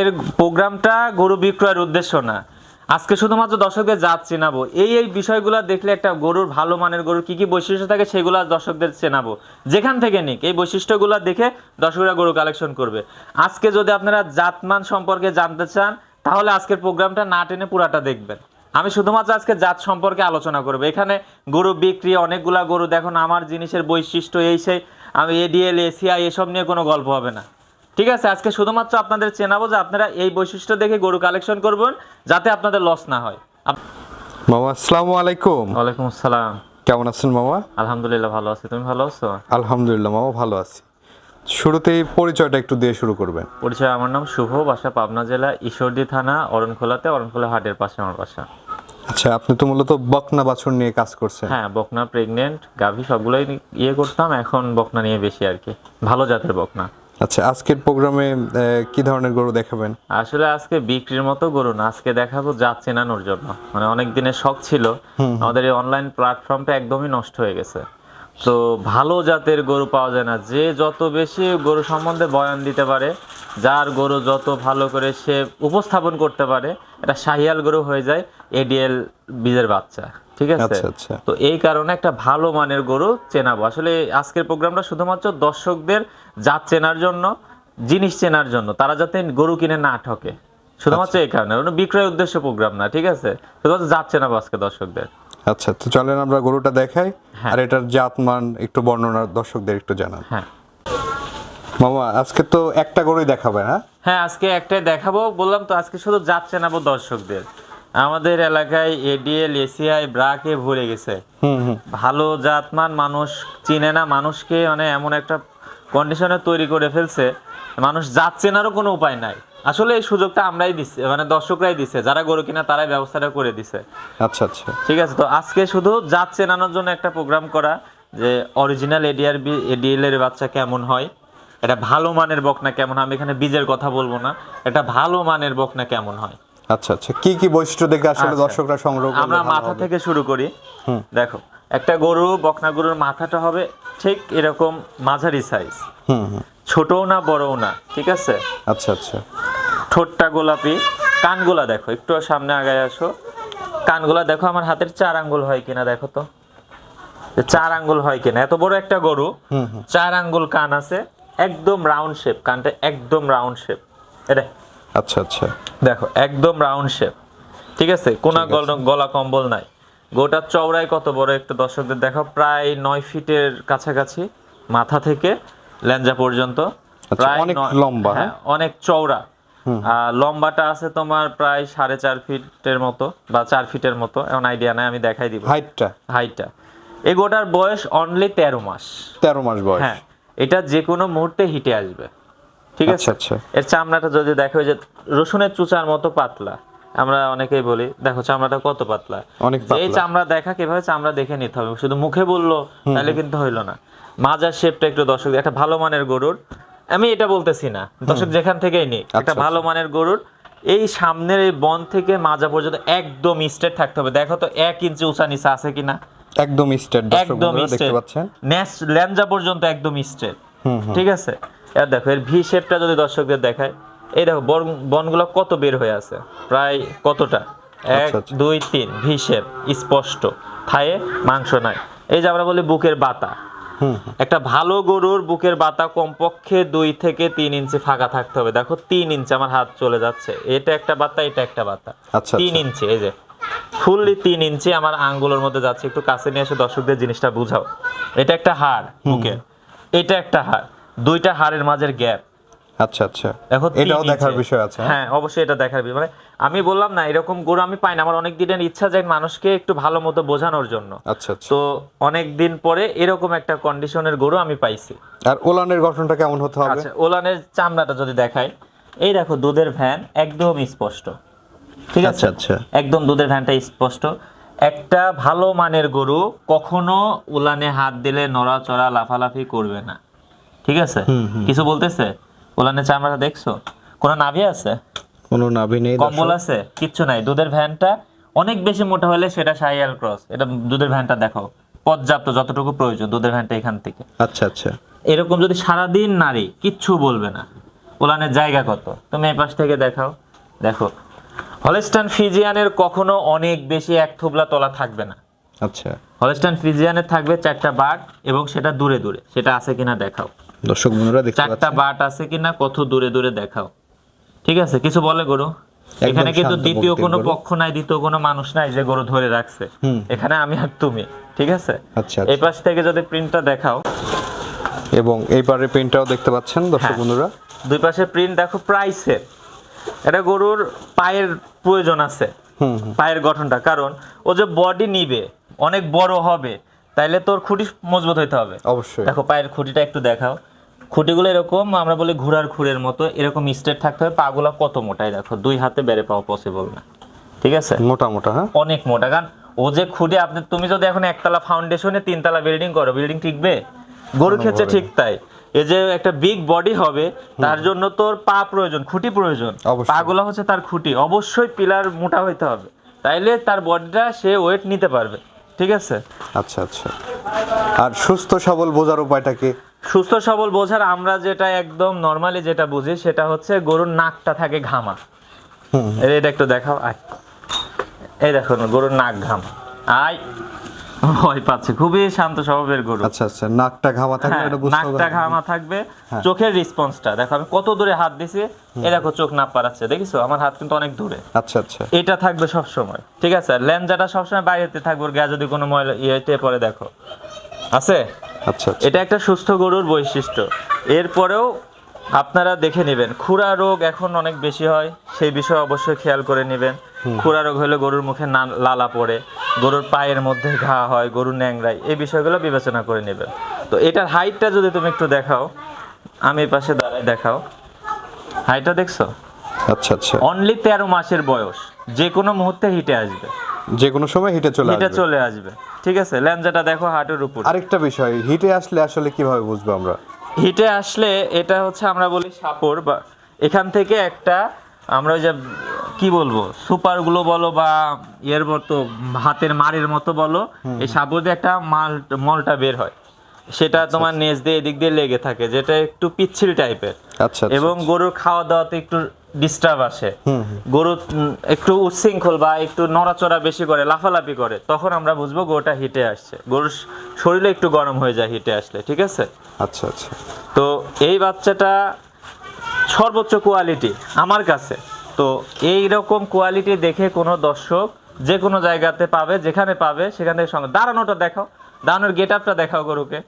এর প্রোগ্রামটা গরু বিক্রয়ের উদ্দেশ্য না। আজকে শুধুমাত্র দর্শকদের জাত চেনাবো। এই এই বিষয়গুলো দেখলে একটা গরুর ভালো মানের গরুর কি কি বৈশিষ্ট্য থাকে সেগুলো দর্শকদের চেনাবো। যেখান থেকে নিক, এই বৈশিষ্ট্যগুলো দেখে দর্শকরা গরু কালেকশন করবে। আজকে যদি আপনারা জাতমান সম্পর্কে জানতে চান, তাহলে আজকের প্রোগ্রামটা না টেনে পুরাটা দেখবেন। আমি শুধুমাত্র আজকে জাত সম্পর্কে আলোচনা করব। এখানে গরু বিক্রি, অনেকগুলা গরু দেখুন, আমার জিনিসের বৈশিষ্ট্য এই সেই, আমি এডিএল এসিআই এসব নিয়ে কোনো গল্প হবে না। ঠিক আছে আজকে শুধুমাত্র আপনাদের চেনাবো যে আপনারা এই বৈশিষ্ট্য দেখে গরু কালেকশন করবেন যাতে আপনাদের লস না হয়। মামা আসসালামু আলাইকুম। ওয়ালাইকুম আসসালাম। কেমন আছেন মামা? আলহামদুলিল্লাহ ভালো আছি। তুমি ভালো আছো? আলহামদুলিল্লাহ মামা ভালো আছি। শুরুতেই পরিচয়টা একটু দিয়ে শুরু করবেন। পরিচয় আমার নাম শুভ বাসা পাবনা জেলা ঈশ্বরদী থানা অরণখোলাতে অরণখোলা হাটের পাশে আমার বাসা। আচ্ছা আপনি তো মূলত বকনা বাছুর নিয়ে কাজ করছেন। হ্যাঁ বকনা প্রেগনেন্ট গাভী সবগুলোই ইয়ে করতাম এখন বকনা নিয়ে বেশি আর কি। ভালো জাতের বকনা। আচ্ছা আজকের প্রোগ্রামে কি ধরনের গরু দেখাবেন? আসলে আজকে বিক্রির মতো গরু না আজকে দেখাবো জাত চেনানোর জন্য। মানে অনেক দিনের শখ ছিল। আমাদের এই অনলাইন প্ল্যাটফর্মটা একদমই নষ্ট হয়ে গেছে। তো ভালো জাতের গরু পাওয়া যায় না। যে যত বেশি গরু সম্বন্ধে বয়ান দিতে পারে যার গরু যত ভালো করে সে উপস্থাপন করতে পারে এটা শাহিয়াল গরু হয়ে যায় এডিএল বীজের বাচ্চা ঠিক আছে? আচ্ছা, আচ্ছা। তো এই কারণে একটা ভালো মানের গরু চেনাবো। আসলে আজকের প্রোগ্রামটা শুধুমাত্র দর্শকদের জাত চেনার জন্য জিনিস চেনার জন্য তারা যাতে গরু কিনে না ঠকে। শুধুমাত্র এই কারণে কোনো বিক্রয় উদ্দেশ্য প্রোগ্রাম না ঠিক আছে? শুধুমাত্র জাত চেনাবো আজকে দর্শকদের। আচ্ছা তো চলেন আমরা গরুটা দেখাই হ্যাঁ। আর এটার জাত মান একটু বর্ণনা দর্শকদের একটু জানান। হ্যাঁ। মামা আজকে তো একটা গরুই দেখাবেন হ্যাঁ? হ্যাঁ আজকে একটাই দেখাবো। বললাম তো আজকে শুধু জাত চেনাবো দর্শকদের। আমাদের এলাকায় এডিএল এসিআই ব্রাকে ভরে গেছে। ভালো জাতমান মানুষ চিনে না মানুষকে মানে এমন একটা কন্ডিশনে তৈরি করে ফেলছে। মানুষ জাত চেনারও কোনো উপায় নাই। আসলে এই সুযোগটা আমরাই দিচ্ছি মানে দর্শকরাই দিছে যারা গরু কিনা তারাই ব্যবস্থাটা করে দিছে। আচ্ছা আচ্ছা। ঠিক আছে তো আজকে শুধু জাত চেনানোর জন্য একটা প্রোগ্রাম করা যে অরিজিনাল এডিআর এডিএল এর বাচ্চা কেমন হয়। এটা ভালো মানের বকনা কেমন হয়? আমি এখানে বীজের কথা বলব না। এটা ভালো মানের বকনা কেমন হয়? আচ্ছা আচ্ছা। কি কি বৈশিষ্ট্য দেখে আসলে আচ্ছা। দর্শকরা সংগ্রহ করলে আমরা মাথা থেকে শুরু করি। দেখো একটা গরু বকনা গরুর মাথাটা হবে ঠিক এরকম মাঝারি সাইজ হুম হুম। ছোটও না বড়ও না ঠিক আছে? আচ্ছা আচ্ছা। ঠোঁটটা গোলাপি। কানগুলা দেখো একটু সামনে আগায় আসো। কানগুলা দেখো আমার হাতের চার আঙ্গুল হয় কিনা দেখো তো। চার আঙ্গুল হয় কিনা। এত বড় একটা গরু চার আঙ্গুল কান আছে। একদম রাউন্ড শেপ কানটা একদম রাউন্ড শেপ এটা আচ্ছা আচ্ছা। দেখো একদম রাউন্ড শেপ ঠিক আছে? কোনা গল- কম্বল নাই। গোটার চওড়ায় কত বড় একটা দর্শকদের? দেখো প্রায় নয় ফিটের কাছাকাছি মাথা থেকে ল্যাঞ্জা পর্যন্ত। প্রায় অনেক লম্বা, হ্যাঁ অনেক চওড়া। আর লম্বাটা আছে তোমার প্রায় সাড়ে চার ফিটের মতো বা চার ফিটের মতো। এমন আইডিয়া নাই আমি দেখাই দিব। হাইটটা হাইটটা এই গোটার বয়স অনলি তেরো মাস। তেরো মাস বয়স। হ্যাঁ এটা যে কোনো মুহূর্তে হিটে আসবে। ঠিক আছে? আচ্ছা আচ্ছা। এর চামড়াটা যদি দেখো যে রসুনের চুচার মতো পাতলা আমরা অনেকেই বলি দেখো চামড়াটা কত পাতলা। এই চামড়া দেখা কীভাবে চামড়া দেখে নিতে হবে। শুধু মুখে বলল তাহলে কিন্তু হইল না। মাজার শেপটা একটু দর্শক একটা ভালো মানের গরুর। আমি এটা বলতেছি না। দর্শক যেখান থেকেই নিক একটা আচ্ছা, ভালো মানের গরুর এই সামনের এই বন থেকে মাজা পর্যন্ত একদম স্ট্রেট থাকতে হবে। দেখো তো এক ইঞ্চি উঁচা নিচা আছে কিনা। একদম দর্শক একদম দেখতে পাচ্ছেন? ন্যাস ল্যাঞ্জা পর্যন্ত একদম স্ট্রেট ঠিক আছে? এর দেখো এর ভি শেপটা যদি দর্শকদের দেখায় এই দেখো বনগুলো কত বের হয়ে আছে? প্রায় কতটা? এক আচ্ছা, আচ্ছা। দুই তিন ভি শেপ স্পষ্ট। থায়ে মাংস নাই। এই যে আমরা বলি বুকের বাতা। হুম একটা ভালো গরুর বুকের বাতা কমপক্ষে দুই থেকে তিন ইঞ্চি ফাঁকা থাকতে হবে। দেখো তিন ইঞ্চি আমার হাত চলে যাচ্ছে। এটা একটা বাতা এটা একটা বাতা। আচ্ছা, তিন আচ্ছা। ইঞ্চি এই যে। ফুললি তিন ইঞ্চি আমার আঙ্গুলের মধ্যে যাচ্ছে। একটু কাছে নিয়ে এসে দর্শকদের জিনিসটা বুঝাও। এটা একটা হাড়। বুকের এটা একটা হাড়। দুইটা হাড়ের মাঝের গ্যাপ আচ্ছা আচ্ছা। দেখো তিন এটাও দেখার বিষয় আছে হ্যাঁ? হ্যাঁ অবশ্যই এটা দেখার বিষয়। মানে আমি বললাম না এরকম গরু আমি পাই না। আমার অনেক দিনের ইচ্ছা যায় মানুষকে একটু ভালো মতো বোঝানোর জন্য। আচ্ছা আচ্ছা। তো অনেক দিন পরে এরকম একটা কন্ডিশনের গরু আমি পাইছি। আর ওলানের গঠনটা কেমন হতে হবে? আচ্ছা ওলানের চামড়াটা যদি দেখাই। এই দেখো দুধের ভ্যান একদম স্পষ্ট। ঠিক আছে? আচ্ছা, আচ্ছা। একদম দুধের ভ্যানটা স্পষ্ট। একটা ভালো মানের গরু কখনো উলানে হাত দিলে নড়াচড়া লাফালাফি করবে না। ঠিক আছে? কিছু বলতেছে? উলানের চামড়াটা দেখছ? কোনো নাভি আছে? কোনো নাভি নেই কম্বল আছে? কিচ্ছু নাই। দুধের ভ্যানটা অনেক বেশি মোটা হলে সেটা সাইয়াল ক্রস। এটা দুধের ভ্যানটা দেখো। পর্যাপ্ত যতটুকু প্রয়োজন দুধের ভ্যানটা এখান থেকে। আচ্ছা আচ্ছা। এরকম যদি সারাদিন নারী কিচ্ছু বলবে না উলানের জায়গা কত? তুমি এই পাশ থেকে দেখাও। দেখো হলস্টান ফিজিয়ানের কখনো অনেক বেশি এক থুবলা তলা থাকবে না। আচ্ছা। হলস্টান ফিজিয়ানের থাকবে চারটা বাট এবং সেটা দূরে দূরে। সেটা আছে কিনা দেখাও। দর্শক বন্ধুরা দেখতে চারটা বাট আছে কিনা কত দূরে দূরে দেখাও। ঠিক আছে কিছু বলে গরু? এখানে কিন্তু দ্বিতীয় কোনো পক্ষ নাই দ্বিতীয় কোনো মানুষ নাই যে গরু ধরে রাখছে। এখানে আমি আর তুমি ঠিক আছে? আচ্ছা, এই পাশ থেকে যদি প্রিন্টটা দেখাও। এবং এই পারে পেনটাও দেখতে পাচ্ছেন দর্শক হ্যাঁ। বন্ধুরা। দুই পাশে প্রিন্ট দেখো প্রাইসের এটা গরুর পায়ের প্রয়োজন আছে। পায়ের গঠনটা কারণ ও যে বডি নিবে অনেক বড় হবে তাইলে তোর খুঁটি মজবুত হইতে হবে। অবশ্যই। দেখো পায়ের খুঁটিটা একটু দেখাও। খুঁটিগুলো এরকম আমরা বলি ঘোড়ার খুঁড়ের মতো এরকম স্ট্রেট থাকতে হবে পাগুলো কত মোটাই দেখো দুই হাতে বেড়ে পাওয়া পসিবল না। ঠিক আছে? মোটা মোটা হ্যাঁ? অনেক মোটা কারণ ও যে খুঁটি আপনি তুমি যদি এখন একতলা ফাউন্ডেশনে তিনতলা বিল্ডিং করো বিল্ডিং টিকবে? গরু ক্ষেত্রে ঠিক তাই। এই যে একটা বিগ বডি হবে তার জন্য তোর পা প্রয়োজন খুঁটি প্রয়োজন। পাগুলো হচ্ছে তার খুঁটি। অবশ্যই পিলার মোটা হইতে হবে। তাইলে তার বডিটা সে ওয়েট নিতে পারবে। ঠিক আছে? আচ্ছা আচ্ছা। আর সুস্থ সবল বোঝার উপায়টা কি? সুস্থ সবল বোঝার আমরা যেটা একদম নর্মালি যেটা বুঝি সেটা হচ্ছে গরুর নাকটা থাকে ঘামা। এটা একটু দেখাও। আয়। এই দেখো গরুর নাক ঘামা। আয়। ভয় পাচ্ছে। খুবই শান্ত স্বভাবের গরু। আচ্ছা আচ্ছা নাকটা ঘামা থাকলে হ্যাঁ, এটা বুঝতে হবে নাকটা ঘামা থাকবে। চোখের রেসপন্সটা দেখো আমি কত দূরে হাত দিছি এ দেখো চোখ না পারাচ্ছে দেখিছো? আমার হাত কিন্তু অনেক দূরে। আচ্ছা আচ্ছা। এটা থাকবে সব সময় ঠিক আছে? আর ল্যাঞ্জাটা সবসময় বাইরেতে থাকবে ওর গায়ে যদি কোনো ময়লা ইয়েতে পরে দেখো। আছে? আচ্ছা আচ্ছা। এটা একটা সুস্থ গরুর বৈশিষ্ট্য। এরপরেও আপনারা দেখে নেবেন। খুরা রোগ এখন অনেক বেশি হয় সেই বিষয়ে অবশ্যই খেয়াল করে নেবেন। খুরা রোগ হলে গরুর মুখে না লালা পড়ে গরুর পায়ের মধ্যে ঘা হয় গরুর ন্যাংরাই এই বিষয়গুলো বিবেচনা করে নেবেন। তো এটার হাইটটা যদি তুমি একটু দেখাও আমি পাশে দাঁড়াই দেখাও। হাইটটা দেখছ? আচ্ছা আচ্ছা। অনলি তেরো মাসের বয়স। যে কোনো মুহূর্তে হিটে আসবে। যে কোনো সময় হিটে চলে হিটে চলে আসবে। ঠিক আছে? ল্যাঞ্জাটা দেখো হাটের উপর। আরেকটা বিষয় হিটে আসলে আসলে কীভাবে বুঝব আমরা? হিটে আসলে এটা হচ্ছে আমরা বলি সাপড় বা এখান থেকে একটা আমরা ওই যে কি বলব সুপারগুলো বলো বা ইয়ের মতো হাতের মারের মতো বলো এই সাপড় দিয়ে একটা মাল মলটা বের হয়। সেটা তোমার নেজ দিয়ে এদিক দিয়ে লেগে থাকে যেটা একটু পিচ্ছিল টাইপের। আচ্ছা আচ্ছা এবং গরুর খাওয়া দাওয়াতে একটু ডিস্টার্ব আসে। গরু একটু উচ্ছৃঙ্খল বা একটু নড়াচড়া বেশি করে লাফালাফি করে তখন আমরা বুঝব গরুটা হিটে আসছে। গরুর শরীরে একটু গরম হয়ে যায় হিটে আসলে ঠিক আছে? আচ্ছা আচ্ছা। তো এই বাচ্চাটা সর্বোচ্চ কোয়ালিটি আমার কাছে। তো এই রকম কোয়ালিটি দেখে কোনো দর্শক যে কোনো জায়গাতে পাবে যেখানে পাবে সেখান থেকে সঙ্গে দাঁড়ানোটা দেখাও। দাঁড়ানোর গেট আপটা দেখাও গরুকে।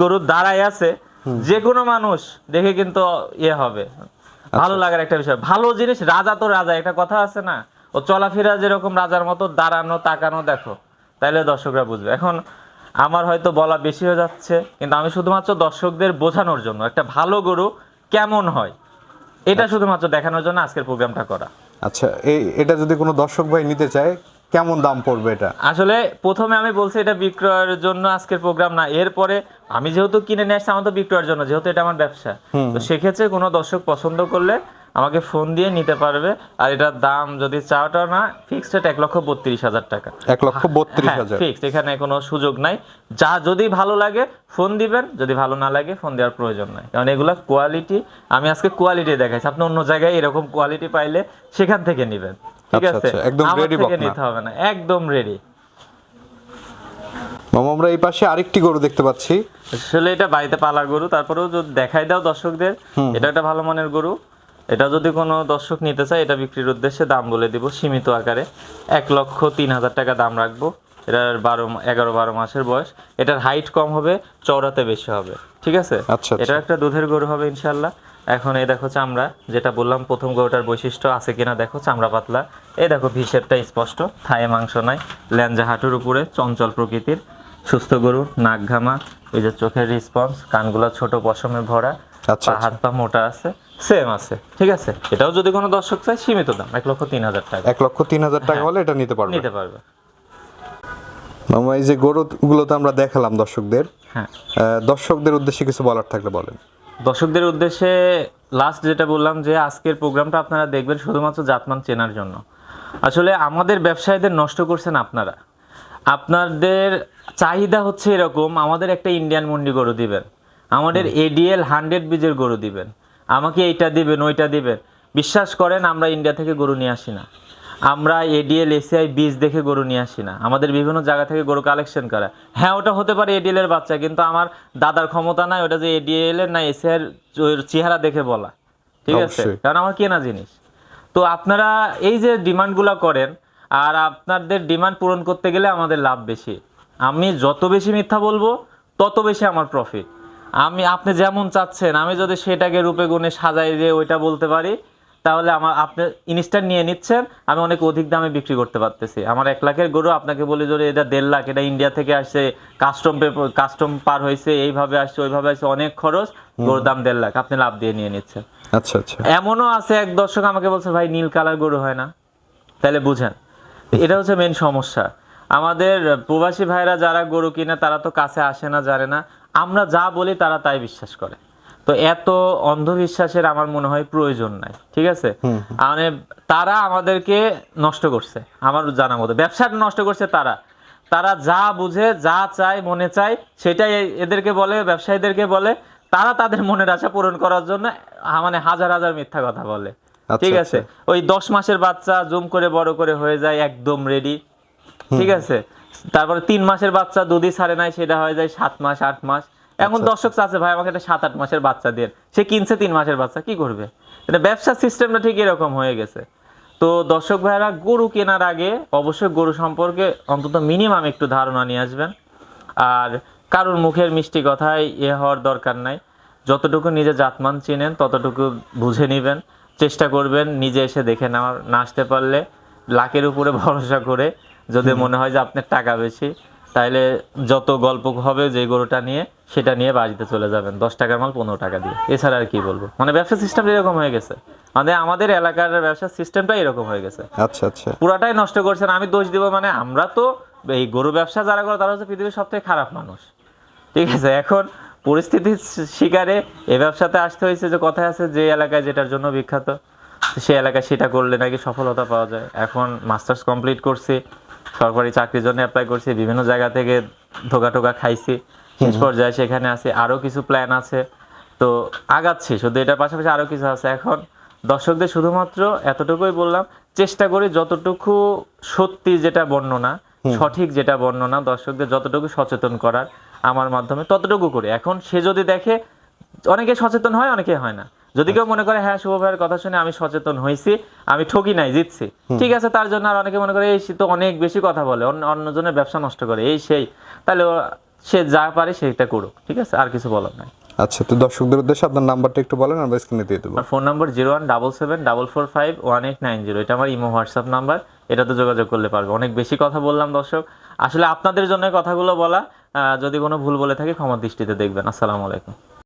গরু দাঁড়ায় আছে। যে কোনো মানুষ দেখে কিন্তু ইয়ে হবে। ভালো লাগার একটা বিষয়। ভালো জিনিস রাজা তো রাজা একটা কথা আছে না? ও চলাফেরা যেরকম রাজার মতো দাঁড়ানো তাকানো দেখো। তাইলে দর্শকরা বুঝবে। এখন আমার হয়তো বলা বেশি হয়ে যাচ্ছে কিন্তু আমি শুধুমাত্র দর্শকদের বোঝানোর জন্য। একটা ভালো গরু কেমন হয়? এটা শুধুমাত্র দেখানোর জন্য আজকের প্রোগ্রামটা করা। আচ্ছা এই এটা যদি কোনো দর্শক ভাই নিতে চায় কেমন দাম পড়বে এটা? আসলে প্রথমে আমি বলছি এটা বিক্রয়ের জন্য আজকের প্রোগ্রাম না এরপরে আমি যেহেতু কিনে নিয়ে আসছি আমার তো বিক্রয়ের জন্য যেহেতু এটা আমার ব্যবসা। তো সেক্ষেত্রে কোনো দর্শক পছন্দ করলে আমাকে ফোন দিয়ে নিতে পারবে। আর এটার দাম যদি চাওয়াটা না ফিক্সড রেট এক লক্ষ বত্রিশ হাজার টাকা। এক লক্ষ বত্রিশ হাজার। ফিক্সড এখানে কোনো সুযোগ নাই। যা যদি ভালো লাগে ফোন দিবেন। যদি ভালো না লাগে ফোন দেওয়ার প্রয়োজন নাই। কারণ এগুলা কোয়ালিটি আমি আজকে কোয়ালিটি দেখাইছি। আপনি অন্য জায়গায় এরকম কোয়ালিটি পাইলে সেখান থেকে নেবেন। ঠিক আচ্ছা, আছে? আচ্ছা, একদম ready থেকে নিতে হবে না। একদম রেডি মামা আমরা এই পাশে আরেকটি গরু দেখতে পাচ্ছি। আসলে এটা বাড়িতে পালা গরু। তারপরেও যদি দেখাই দাও দর্শকদের এটা একটা ভালো মানের গরু। এটা যদি কোনো দর্শক নিতে চায় এটা বিক্রির উদ্দেশ্যে দাম বলে দিব সীমিত আকারে। এক লক্ষ তিন হাজার টাকা দাম রাখব। এটার বারো এগারো বারো মাসের বয়স। এটার হাইট কম হবে চওড়াতে বেশি হবে। ঠিক আছে? আচ্ছা, আচ্ছা। এটা একটা দুধের গরু হবে ইনশাল্লাহ এখন এই দেখো চামড়া যেটা বললাম প্রথম গরুটার বৈশিষ্ট্য আছে কিনা দেখো চামড়া পাতলা। এই দেখো ভিসেরটা স্পষ্ট থায়ে মাংস নাই ল্যাঞ্জা হাঁটুর উপরে চঞ্চল প্রকৃতির। সুস্থ গরু নাক ঘামা এই যে চোখের রেসপন্স কানগুলো ছোট পশমে ভরা। হাত পা মোটা আছে সেম আছে ঠিক আছে? এটাও যদি কোনো দর্শক চায় সীমিত দাম এক লক্ষ তিন হাজার টাকা। এক লক্ষ তিন হাজার টাকা হলে এটা নিতে পারবে। নিতে পারবে। মামা এই যে গরুগুলো তো আমরা দেখালাম দর্শকদের হ্যাঁ। দর্শকদের উদ্দেশ্যে কিছু বলার থাকলে বলেন। দর্শকদের উদ্দেশ্যে লাস্ট যেটা বললাম যে আজকের প্রোগ্রামটা আপনারা দেখবেন শুধুমাত্র জাতমান চেনার জন্য। আসলে আমাদের ব্যবসায়ীদের নষ্ট করছেন আপনারা। আপনাদের চাহিদা হচ্ছে এরকম আমাদের একটা ইন্ডিয়ান মন্ডি গরু দিবেন। আমাদের এডিএল হান্ড্রেড বীজের গরু দিবেন। আমাকে এইটা দিবেন ওইটা দিবেন। বিশ্বাস করেন আমরা ইন্ডিয়া থেকে গরু নিয়ে আসি না। আমরা এডিএল এসিআই বীজ দেখে গরু নিয়ে আসি না। আমাদের বিভিন্ন জায়গা থেকে গরু কালেকশন করা। হ্যাঁ ওটা হতে পারে এডিএল এর বাচ্চা কিন্তু আমার দাদার ক্ষমতা নাই ওটা যে এডিএল এর না এসিআই এর চেহারা দেখে বলা। ঠিক আছে? কারণ আমার কেনা জিনিস। তো আপনারা এই যে ডিমান্ডগুলো করেন আর আপনাদের ডিমান্ড পূরণ করতে গেলে আমাদের লাভ বেশি। আমি যত বেশি মিথ্যা বলব তত বেশি আমার প্রফিট আমি আপনি যেমন চাচ্ছেন আমি যদি সেটাকে রূপে গুণে সাজাই দিয়ে ওইটা বলতে পারি তাহলে আমার আপনি ইনস্ট্যান্ট নিয়ে নিচ্ছেন আমি অনেক অধিক দামে বিক্রি করতে পারতেছি। আমার এক লাখের গরু আপনাকে বলি যদি এটা দেড় লাখ এটা ইন্ডিয়া থেকে আসছে কাস্টম পেপার কাস্টম পার হয়েছে এইভাবে আসছে ওইভাবে আসছে অনেক খরচ গরুর দাম দেড় লাখ আপনি লাভ দিয়ে নিয়ে নিচ্ছেন। আচ্ছা আচ্ছা। এমনও আছে এক দর্শক আমাকে বলছে ভাই নীল কালার গরু হয় না। তাহলে বুঝেন এটা হচ্ছে মেন সমস্যা। আমাদের প্রবাসী ভাইরা যারা গরু কিনে তারা তো কাছে আসে না জানে না। আমরা যা বলি তারা তাই বিশ্বাস করে। তো এত অন্ধবিশ্বাসের আমার মনে হয় প্রয়োজন নাই ঠিক আছে? মানে তারা আমাদেরকে নষ্ট করছে আমার জানা মতো। ব্যবসাটা নষ্ট করছে তারা। তারা যা বুঝে যা চায় মনে চায় সেটাই এদেরকে বলে ব্যবসায়ীদেরকে বলে। তারা তাদের মনের আশা পূরণ করার জন্য মানে হাজার হাজার মিথ্যা কথা বলে আচ্ছা, ঠিক আছে? ওই দশ মাসের বাচ্চা জুম করে বড় করে হয়ে যায় একদম রেডি ঠিক আছে? তারপরে তিন মাসের বাচ্চা দুধই ছাড়ে নাই সেটা হয়ে যায় সাত মাস আট মাস। এখন আচ্ছা, দর্শক চাচ্ছে ভাই আমাকে একটা সাত আট মাসের বাচ্চা দিয়ে সে কিনছে তিন মাসের বাচ্চা কি করবে? এটা ব্যবসার সিস্টেমটা ঠিক এরকম হয়ে গেছে। তো দর্শক ভাইরা গরু কেনার আগে অবশ্যই গরু সম্পর্কে অন্তত মিনিমাম একটু ধারণা নিয়ে আসবেন। আর কারোর মুখের মিষ্টি কথায় এ হওয়ার দরকার নাই। যতটুকু নিজে জাতমান চিনেন ততটুকু বুঝে নেবেন। চেষ্টা করবেন নিজে এসে দেখে নেওয়ার না আসতে পারলে লাখের উপরে ভরসা করে যদি মনে হয় যে আপনার টাকা বেশি তাহলে যত গল্প হবে যে গরুটা নিয়ে সেটা নিয়ে বাড়িতে চলে যাবেন। দশ টাকার মাল পনেরো টাকা দিয়ে। এছাড়া আর কি বলব? মানে ব্যবসা সিস্টেম এরকম হয়ে গেছে। মানে আমাদের এলাকার ব্যবসা সিস্টেমটাই এরকম হয়ে গেছে। আচ্ছা আচ্ছা। পুরাটাই নষ্ট করছেন। আমি দোষ দিব মানে আমরা তো এই গরু ব্যবসা যারা করে তারা হচ্ছে পৃথিবীর সবথেকে খারাপ মানুষ। ঠিক আছে? এখন পরিস্থিতির শিকারে এ ব্যবসাতে আসতে হয়েছে যে কথায় আছে যে এলাকায় যেটার জন্য বিখ্যাত সে এলাকায় সেটা করলে নাকি সফলতা পাওয়া যায়। এখন মাস্টার্স কমপ্লিট করছি। সরকারি চাকরির জন্য অ্যাপ্লাই করছি বিভিন্ন জায়গা থেকে ধোকা টোকা খাইছি। শেষ পর্যায়ে সেখানে আছে আরও কিছু প্ল্যান আছে। তো আগাচ্ছি শুধু এটার পাশাপাশি আরও কিছু আছে। এখন দর্শকদের শুধুমাত্র এতটুকুই বললাম চেষ্টা করি যতটুকু সত্যি যেটা বর্ণনা সঠিক যেটা বর্ণনা দর্শকদের যতটুকু সচেতন করার আমার মাধ্যমে ততটুকু করি। এখন সে যদি দেখে অনেকে সচেতন হয় অনেকে হয় না। যদি কেউ মনে করে হ্যাঁ শুভ ভাইয়ের কথা শুনে আমি সচেতন হয়েছি আমি ঠকি নাই জিতছি। ঠিক আছে তার জন্য আর অনেকে মনে করে এই তো অনেক বেশি কথা বলে অন্য অন্যজনের ব্যবসা নষ্ট করে এই সেই। তাহলে সে যা পারে সেটা করুক ঠিক আছে? আর কিছু বলার নাই। আচ্ছা তো দর্শকদের উদ্দেশ্যে আপনার নাম্বারটা একটু বলেন আমরা স্ক্রিনে দিয়ে দেবো। Phone number zero one double seven double four five one eight nine zero এটা আমার ইমো হোয়াটসঅ্যাপ নাম্বার এটাতে যোগাযোগ করলে পারবে। অনেক বেশি কথা বললাম দর্শক। আসলে আপনাদের জন্য কথাগুলো বলা আহ, যদি কোনো ভুল বলে থাকে ক্ষমা দৃষ্টিতে দেখবেন। আসসালামু আলাইকুম।